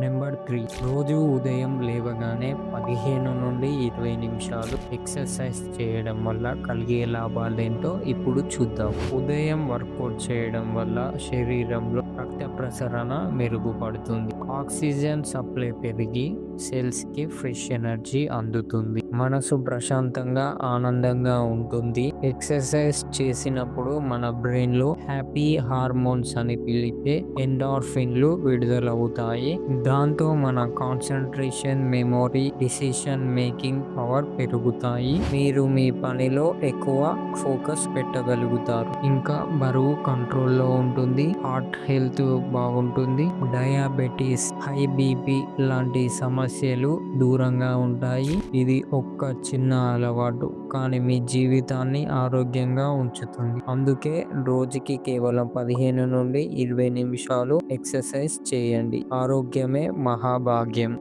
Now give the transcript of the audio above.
Number three. రోజు ఉదయం లేవగానే పదిహేను నుండి ఇరవై నిమిషాలు ఎక్సర్సైజ్ చేయడం వల్ల కలిగే లాభాలేంటో ఇప్పుడు చూద్దాం. ఉదయం వర్కౌట్ చేయడం వల్ల శరీరంలో రక్త ప్రసరణ మెరుగుపడుతుంది. ఆక్సిజన్ సప్లై పెరిగి సెల్స్కి ఫ్రెష్ ఎనర్జీ అందుతుంది. మనసు ప్రశాంతంగా ఆనందంగా ఉంటుంది. ఎక్సర్సైజ్ చేసినప్పుడు మన బ్రెయిన్లో హ్యాపీ హార్మోన్స్ అని పిలిపే ఎండార్ఫిన్లు విడుదలవుతాయి. దాంతో మన concentration memory decision making power పెరుగుతాయి. మీరు మీ పనిలో ఎక్కువ ఫోకస్ పెట్టగలుగుతారు. ఇంకా బరువు కంట్రోల్లో ఉంటుంది. హార్ట్ హెల్త్ బాగుంటుంది. డయాబెటీస్ హై బీపీ లాంటి సమస్యలు దూరంగా ఉంటాయి. ఇది ఒక్క చిన్న అలవాటు కానీ మీ జీవితాన్ని ఆరోగ్యంగా ఉంచుతుంది. అందుకే రోజుకి కేవలం పదిహేను నుండి ఇరవై నిమిషాలు ఎక్సర్సైజ్ చేయండి. ఆరోగ్యమే మహాభాగ్యం.